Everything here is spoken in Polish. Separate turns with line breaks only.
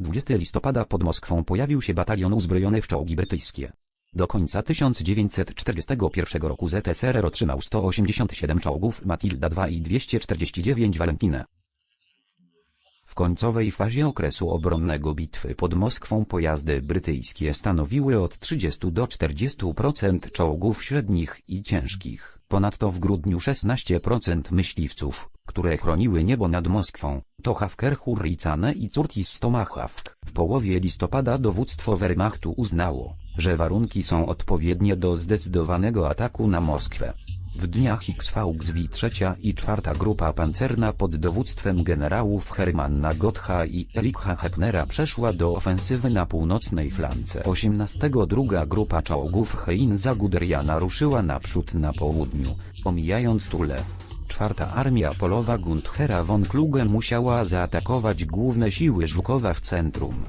20 listopada pod Moskwą pojawił się batalion uzbrojony w czołgi brytyjskie. Do końca 1941 roku ZSRR otrzymał 187 czołgów Matilda II i 249 Valentine. W końcowej fazie okresu obronnego bitwy pod Moskwą pojazdy brytyjskie stanowiły od 30 do 40% czołgów średnich i ciężkich. Ponadto w grudniu 16% myśliwców, które chroniły niebo nad Moskwą, to Hawker Hurricane i Curtis Tomahawk. W połowie listopada dowództwo Wehrmachtu uznało, że warunki są odpowiednie do zdecydowanego ataku na Moskwę. W dniach XVXW trzecia i czwarta grupa pancerna pod dowództwem generałów Hermanna Gottha i Ericha Hepnera przeszła do ofensywy na północnej flance. 18 druga grupa czołgów Heinza Guderiana ruszyła naprzód na południu, omijając Tule. Czwarta armia polowa Gunthera von Kluge musiała zaatakować główne siły Żukowa w centrum.